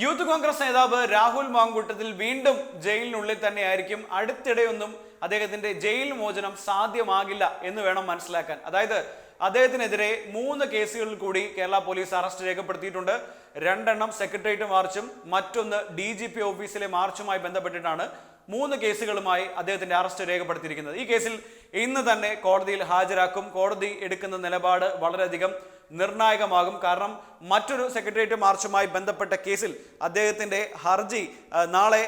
Youth Congress നേതാവ് രാഹുൽ മാങ്കൂട്ടത്തിൽ വീണ്ടും ജയിലിനുള്ളിൽ തന്നെയായിരിക്കും. അടുത്തിടെയൊന്നും അദ്ദേഹത്തിന്റെ ജയിൽ മോചനം സാധ്യമാകില്ല എന്ന് വേണം മനസ്സിലാക്കാൻ. അതായത് അദ്ദേഹത്തിനെതിരെ മൂന്ന് കേസുകളിൽ കൂടി കേരള പോലീസ് അറസ്റ്റ് രേഖപ്പെടുത്തിയിട്ടുണ്ട്. രണ്ടെണ്ണം സെക്രട്ടേറിയറ്റ് മാർച്ചും മറ്റൊന്ന് ഡി ജി പി ഓഫീസിലെ മാർച്ചുമായി ബന്ധപ്പെട്ടിട്ടാണ് മൂന്ന് കേസുകളുമായി അദ്ദേഹത്തിന്റെ അറസ്റ്റ് രേഖപ്പെടുത്തിയിരിക്കുന്നത്. ഈ കേസിൽ ഇന്ന് തന്നെ കോടതിയിൽ ഹാജരാക്കും. കോടതി എടുക്കുന്ന നിലപാട് വളരെയധികം നിർണായകമാകും. കാരണം മറ്റൊരു സെക്രട്ടേറിയറ്റ് മാർച്ചുമായി ബന്ധപ്പെട്ട കേസിൽ അദ്ദേഹത്തിന്റെ ഹർജി നാളെ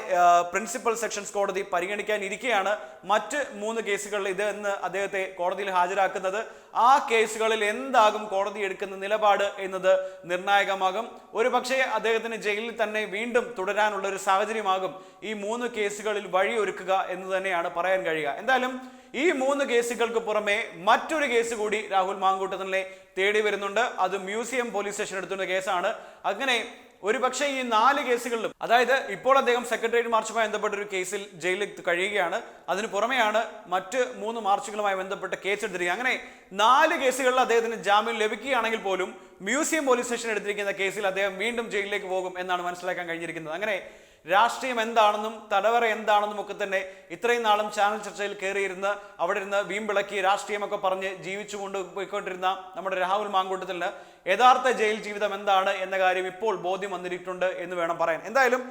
പ്രിൻസിപ്പൽ സെഷൻസ് കോടതി പരിഗണിക്കാനിരിക്കെയാണ് മറ്റ് മൂന്ന് കേസുകളിൽ ഇത് എന്ന് അദ്ദേഹത്തെ കോടതിയിൽ ഹാജരാക്കുന്നത്. ആ കേസുകളിൽ എന്താകും കോടതി എടുക്കുന്ന നിലപാട് എന്നത് നിർണായകമാകും. ഒരു പക്ഷേ അദ്ദേഹത്തിന് ജയിലിൽ തന്നെ വീണ്ടും തുടരാനുള്ള ഒരു സാഹചര്യമാകും ഈ മൂന്ന് കേസുകളിൽ വഴിയൊരുക്കുക എന്ന് തന്നെയാണ് പറയാൻ കഴിയുക. എന്തായാലും ഈ മൂന്ന് കേസുകൾക്ക് പുറമെ മറ്റൊരു കേസ് കൂടി രാഹുൽ മാങ്കൂട്ടത്തിനെ തേടി വരുന്നുണ്ട്. അത് മ്യൂസിയം പോലീസ് സ്റ്റേഷൻ എടുത്തുള്ള കേസാണ്. അങ്ങനെ ഒരുപക്ഷെ ഈ നാല് കേസുകളിലും അതായത് ഇപ്പോൾ അദ്ദേഹം സെക്രട്ടേറിയറ്റ് മാർച്ചുമായി ബന്ധപ്പെട്ട ഒരു കേസിൽ ജയിലിൽ കഴിയുകയാണ്. അതിന് പുറമെയാണ് മറ്റ് മൂന്ന് മാർച്ചുകളുമായി ബന്ധപ്പെട്ട കേസ് എടുത്തിരിക്കുക അങ്ങനെ നാല് കേസുകളിൽ അദ്ദേഹത്തിന് ജാമ്യം ലഭിക്കുകയാണെങ്കിൽ പോലും മ്യൂസിയം പോലീസ് സ്റ്റേഷൻ എടുത്തിരിക്കുന്ന കേസിൽ അദ്ദേഹം വീണ്ടും ജയിലിലേക്ക് പോകും എന്നാണ് മനസ്സിലാക്കാൻ കഴിഞ്ഞിരിക്കുന്നത്. അങ്ങനെ രാഷ്ട്രീയം എന്താണെന്നും തടവറ എന്താണെന്നും ഒക്കെ തന്നെ ഇത്രയും നാളും ചാനൽ ചർച്ചയിൽ കയറിയിരുന്ന് അവിടെ ഇരുന്ന് വീമ്പിളക്കി രാഷ്ട്രീയമൊക്കെ പറഞ്ഞ് ജീവിച്ചുകൊണ്ട് പോയിക്കൊണ്ടിരുന്ന നമ്മുടെ രാഹുൽ മാങ്കൂട്ടത്തിന് യഥാർത്ഥ ജയിൽ ജീവിതം എന്താണ് എന്ന കാര്യം ഇപ്പോൾ ബോധ്യം വന്നിട്ടുണ്ട് എന്ന് വേണം പറയാൻ. എന്തായാലും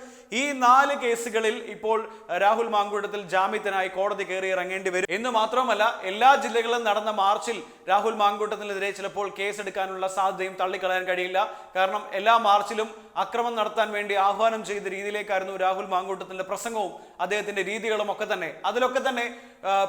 ഈ നാല് കേസുകളിൽ ഇപ്പോൾ രാഹുൽ മാങ്കൂട്ടത്തിൽ ജാമ്യത്തിനായി കോടതി കയറി ഇറങ്ങേണ്ടി വരും. എന്ന് മാത്രമല്ല എല്ലാ ജില്ലകളിലും നടന്ന മാർച്ചിൽ രാഹുൽ മാങ്കൂട്ടത്തിനെതിരെ ചിലപ്പോൾ കേസെടുക്കാനുള്ള സാധ്യതയും തള്ളിക്കളയാൻ കഴിയില്ല. കാരണം എല്ലാ മാർച്ചിലും അക്രമം നടത്താൻ വേണ്ടി ആഹ്വാനം ചെയ്ത രീതിയിലേക്കായിരുന്നു രാഹുൽ മാങ്കൂട്ടത്തിന്റെ പ്രസംഗവും അദ്ദേഹത്തിന്റെ രീതികളും ഒക്കെ തന്നെ. അതിലൊക്കെ തന്നെ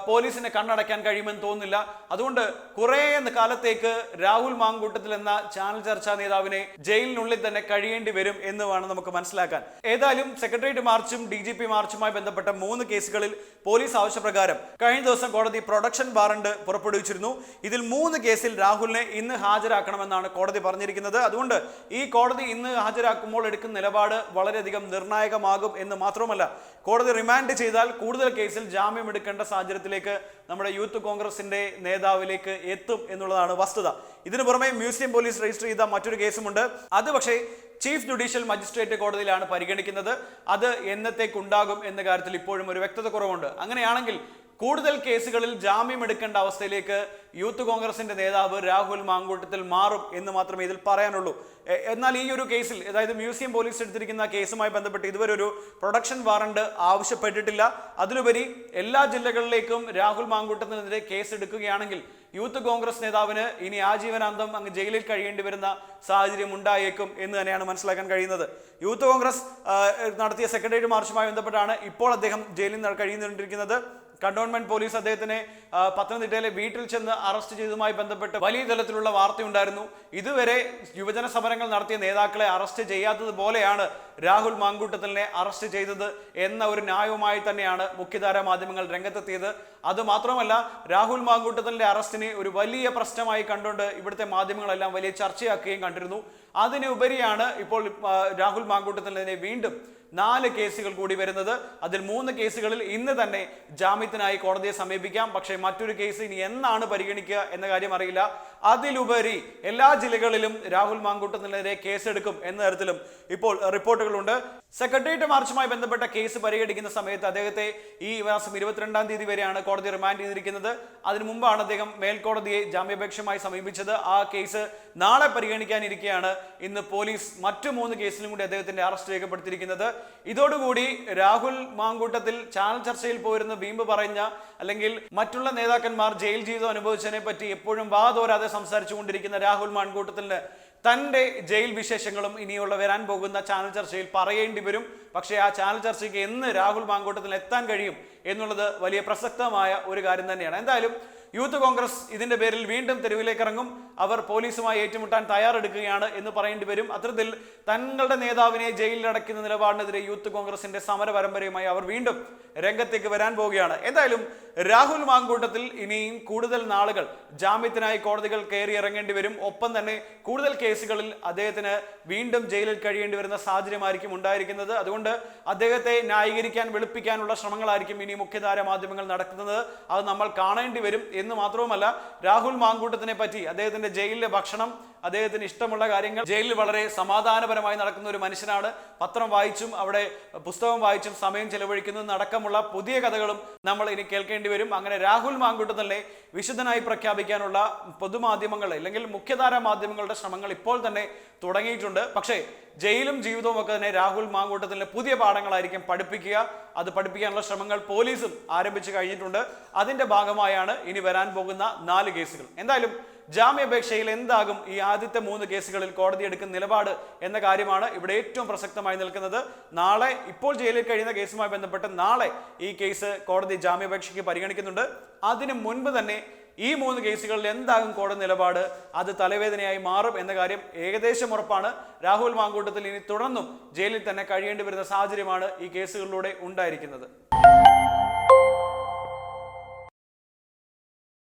പോലീസിനെ കണ്ണടയ്ക്കാൻ കഴിയുമെന്ന് തോന്നുന്നില്ല. അതുകൊണ്ട് കുറേ കാലത്തേക്ക് രാഹുൽ മാങ്കൂട്ടത്തിൽ എന്ന ചാനൽ ചർച്ചാ നേതാവിനെ ജയിലിനുള്ളിൽ തന്നെ കഴിയേണ്ടി വരും എന്ന് വേണം നമുക്ക് മനസ്സിലാക്കാൻ. ഏതായാലും സെക്രട്ടേറിയറ്റ് മാർച്ചും ഡി ജി പി മാർച്ചുമായി ബന്ധപ്പെട്ട മൂന്ന് കേസുകളിൽ പോലീസ് ആവശ്യപ്രകാരം കഴിഞ്ഞ ദിവസം കോടതി പ്രൊഡക്ഷൻ വാറണ്ട് പുറപ്പെടുവിച്ചിരുന്നു. ഇതിൽ മൂന്ന് കേസിൽ രാഹുലിനെ ഇന്ന് ഹാജരാക്കണമെന്നാണ് കോടതി പറഞ്ഞിരിക്കുന്നത്. അതുകൊണ്ട് ഈ കോടതി ഇന്ന് ഹാജരാക്കുമ്പോൾ എടുക്കുന്ന നിലപാട് വളരെയധികം നിർണായകമാകും എന്ന് മാത്രമല്ല കോടതി റിമാൻഡ് ചെയ്താൽ കൂടുതൽ കേസിൽ ജാമ്യം എടുക്കേണ്ട സാഹചര്യത്തിലേക്ക് നമ്മുടെ യൂത്ത് കോൺഗ്രസിന്റെ നേതാവിലേക്ക് എത്തും എന്നുള്ളതാണ് വസ്തുത. ഇതിനു പുറമെ മ്യൂസിയം പോലീസ് രജിസ്റ്റർ ചെയ്ത മറ്റൊരു കേസുമുണ്ട്. അത് പക്ഷേ ചീഫ് ജുഡീഷ്യൽ മജിസ്ട്രേറ്റ് കോടതിയിലാണ് പരിഗണിക്കുന്നത്. അത് എന്നത്തേക്കുണ്ടാകും എന്ന കാര്യത്തിൽ ഇപ്പോഴും ഒരു വ്യക്തത കുറവുണ്ട്. അങ്ങനെയാണെങ്കിൽ കൂടുതൽ കേസുകളിൽ ജാമ്യം എടുക്കേണ്ട അവസ്ഥയിലേക്ക് യൂത്ത് കോൺഗ്രസിന്റെ നേതാവ് രാഹുൽ മാങ്കൂട്ടത്തിൽ മാറും എന്ന് മാത്രമേ ഇതിൽ പറയാനുള്ളൂ. എന്നാൽ ഈ ഒരു കേസിൽ അതായത് മ്യൂസിയം പോലീസ് എടുത്തിരിക്കുന്ന കേസുമായി ബന്ധപ്പെട്ട് ഇതുവരെ ഒരു പ്രൊഡക്ഷൻ വാറണ്ട് ആവശ്യപ്പെട്ടിട്ടില്ല. അതിലുപരി എല്ലാ ജില്ലകളിലേക്കും രാഹുൽ മാങ്കൂട്ടത്തിനെതിരെ കേസ് എടുക്കുകയാണെങ്കിൽ യൂത്ത് കോൺഗ്രസ് നേതാവിന് ഇനി ആജീവനാന്തം അങ്ങ് ജയിലിൽ കഴിയേണ്ടി വരുന്ന സാഹചര്യം ഉണ്ടായേക്കും എന്ന് തന്നെയാണ് മനസ്സിലാക്കാൻ കഴിയുന്നത്. യൂത്ത് കോൺഗ്രസ് നടത്തിയ സെക്രട്ടേറിയറ്റ് മാർച്ചുമായി ബന്ധപ്പെട്ടാണ് ഇപ്പോൾ അദ്ദേഹം ജയിലിൽ കഴിയുന്നുണ്ടിരിക്കുന്നത്. കണ്ടോൺമെന്റ് പോലീസ് അദ്ദേഹത്തിനെ പത്തനംതിട്ടയിലെ വീട്ടിൽ ചെന്ന് അറസ്റ്റ് ചെയ്തതുമായി ബന്ധപ്പെട്ട് വലിയ തലത്തിലുള്ള വാർത്തയുണ്ടായിരുന്നു. ഇതുവരെ യുവജന സമരങ്ങൾ നടത്തിയ നേതാക്കളെ അറസ്റ്റ് ചെയ്യാത്തത് പോലെയാണ് രാഹുൽ മാങ്കൂട്ടത്തിനെ അറസ്റ്റ് ചെയ്തത് എന്ന ഒരു ന്യായവുമായി തന്നെയാണ് മുഖ്യധാര മാധ്യമങ്ങൾ രംഗത്തെത്തിയത്. അത് മാത്രമല്ല രാഹുൽ മാങ്കൂട്ടത്തിന്റെ അറസ്റ്റിനെ ഒരു വലിയ പ്രശ്നമായി കണ്ടുകൊണ്ട് ഇവിടുത്തെ മാധ്യമങ്ങളെല്ലാം വലിയ ചർച്ചയാക്കുകയും കണ്ടിരുന്നു. അതിനുപരിയാണ് ഇപ്പോൾ രാഹുൽ മാങ്കൂട്ടത്തിനെതിരെ വീണ്ടും നാല് കേസുകൾ കൂടി വരുന്നത്. അതിൽ മൂന്ന് കേസുകളിൽ ഇന്ന് തന്നെ ജാമ്യത്തിനായി കോടതിയെ സമീപിക്കാം. പക്ഷേ മറ്റൊരു കേസ് ഇനി എന്നാണ് പരിഗണിക്കുക എന്ന കാര്യം അറിയില്ല. അതിലുപരി എല്ലാ ജില്ലകളിലും രാഹുൽ മാങ്കൂട്ടത്തിനെതിരെ കേസെടുക്കും എന്ന തരത്തിലും ഇപ്പോൾ റിപ്പോർട്ടുകളുണ്ട്. സെക്രട്ടേറിയറ്റ് മാർച്ചുമായി ബന്ധപ്പെട്ട കേസ് പരിഗണിക്കുന്ന സമയത്ത് അദ്ദേഹത്തെ ഈ മാസം ഇരുപത്തിരണ്ടാം തീയതി വരെയാണ് കോടതി റിമാൻഡ് ചെയ്തിരിക്കുന്നത്. അതിനു മുമ്പാണ് അദ്ദേഹം മേൽക്കോടതിയെ ജാമ്യാപേക്ഷമായി സമീപിച്ചത്. ആ കേസ് നാളെ പരിഗണിക്കാനിരിക്കെയാണ് ഇന്ന് പോലീസ് മറ്റു മൂന്ന് കേസിലും കൂടി അദ്ദേഹത്തിന്റെ അറസ്റ്റ് രേഖപ്പെടുത്തിയിരിക്കുന്നത്. ഇതോടുകൂടി രാഹുൽ മാങ്കൂട്ടത്തിൽ ചാനൽ ചർച്ചയിൽ പോയിരുന്ന വീമ്പ് പറഞ്ഞ അല്ലെങ്കിൽ മറ്റുള്ള നേതാക്കന്മാർ ജയിൽ ജീവിതം അനുഭവിച്ചതിനെ പറ്റി എപ്പോഴും വാതോരാതെ സംസാരിച്ചുകൊണ്ടിരിക്കുന്ന രാഹുൽ മാൻകൂട്ടത്തിന് തന്റെ ജയിൽ വിശേഷങ്ങളും ഇനിയുള്ള വരാൻ പോകുന്ന ചാനൽ ചർച്ചയിൽ പറയേണ്ടി വരും. പക്ഷേ ആ ചാനൽ ചർച്ചയ്ക്ക് എന്ന് രാഹുൽ മാങ്കൂട്ടത്തിൽ എത്താൻ കഴിയും എന്നുള്ളത് വലിയ പ്രസക്തമായ ഒരു കാര്യം തന്നെയാണ്. എന്തായാലും യൂത്ത് കോൺഗ്രസ് ഇതിന്റെ പേരിൽ വീണ്ടും തെരുവിലേക്ക് ഇറങ്ങും. അവർ പോലീസുമായി ഏറ്റുമുട്ടാൻ തയ്യാറെടുക്കുകയാണ് എന്ന് പറയേണ്ടി വരും. അത്തരത്തിൽ തങ്ങളുടെ നേതാവിനെ ജയിലിൽ അടയ്ക്കുന്ന നിലപാടിനെതിരെ യൂത്ത് കോൺഗ്രസിന്റെ സമര പരമ്പരയുമായി അവർ വീണ്ടും രംഗത്തേക്ക് വരാൻ പോവുകയാണ്. എന്തായാലും രാഹുൽ മാങ്കൂട്ടത്തിൽ ഇനിയും കൂടുതൽ നാളുകൾ ജാമ്യത്തിനായി കോടതികൾ കയറി ഇറങ്ങേണ്ടി വരും. ഒപ്പം തന്നെ കൂടുതൽ കേസുകളിൽ അദ്ദേഹത്തിന് വീണ്ടും ജയിലിൽ കഴിയേണ്ടി വരുന്ന സാഹചര്യമായിരിക്കും ഉണ്ടായിരിക്കുന്നത്. അതുകൊണ്ട് അദ്ദേഹത്തെ ന്യായീകരിക്കാൻ വെളുപ്പിക്കാനുള്ള ശ്രമങ്ങളായിരിക്കും ഇനി മുഖ്യധാര മാധ്യമങ്ങൾ നടക്കുന്നത്. അത് നമ്മൾ കാണേണ്ടി വരും എന്ന് മാത്രവുമല്ല രാഹുൽ മാങ്കൂട്ടത്തിനെ പറ്റി അദ്ദേഹത്തിന്റെ ജയിലിലെ ഭക്ഷണം അദ്ദേഹത്തിന് ഇഷ്ടമുള്ള കാര്യങ്ങൾ ജയിലിൽ വളരെ സമാധാനപരമായി നടക്കുന്ന ഒരു മനുഷ്യനാണ്. പത്രം വായിച്ചും അവിടെ പുസ്തകം വായിച്ചും സമയം ചെലവഴിക്കുന്നതും അടക്കമുള്ള പുതിയ കഥകളും നമ്മൾ ഇനി കേൾക്കേണ്ടി വരും. അങ്ങനെ രാഹുൽ മാങ്കുട്ടത്തലിനെ വിശുദ്ധനായി പ്രഖ്യാപിക്കാനുള്ള പൊതുമാധ്യമങ്ങൾ അല്ലെങ്കിൽ മുഖ്യധാര മാധ്യമങ്ങളുടെ ശ്രമങ്ങൾ ഇപ്പോൾ തന്നെ തുടങ്ങിയിട്ടുണ്ട്. പക്ഷേ ജയിലും ജീവിതവും ഒക്കെ തന്നെ രാഹുൽ മാങ്കൂട്ടത്തിന് പുതിയ പാഠങ്ങളായിരിക്കും പഠിപ്പിക്കുക. അത് പഠിപ്പിക്കാനുള്ള ശ്രമങ്ങൾ പോലീസും ആരംഭിച്ചു കഴിഞ്ഞിട്ടുണ്ട്. അതിന്റെ ഭാഗമായാണ് ഇനി വരാൻ പോകുന്ന നാല് കേസുകൾ. എന്തായാലും ജാമ്യാപേക്ഷയിൽ എന്താകും ഈ ആദ്യത്തെ മൂന്ന് കേസുകളിൽ കോടതി എടുക്കുന്ന നിലപാട് എന്ന കാര്യമാണ് ഇവിടെ ഏറ്റവും പ്രസക്തമായി നിൽക്കുന്നത്. നാളെ ഇപ്പോൾ ജയിലിൽ കഴിയുന്ന കേസുമായി ബന്ധപ്പെട്ട് നാളെ ഈ കേസ് കോടതി ജാമ്യാപേക്ഷയ്ക്ക് പരിഗണിക്കുന്നുണ്ട്. അതിനു മുൻപ് തന്നെ ഈ മൂന്ന് കേസുകളിൽ എന്താകും കോടതി നിലപാട്? അത് തലവേദനയായി മാറും എന്ന കാര്യം ഏകദേശം ഉറപ്പാണ്. രാഹുൽ മാങ്കൂട്ടത്തിൽ ഇനി തുടർന്നും ജയിലിൽ തന്നെ കഴിയേണ്ടി വരുന്ന സാഹചര്യമാണ് ഈ കേസുകളിലൂടെ ഉണ്ടായിരിക്കുന്നത്.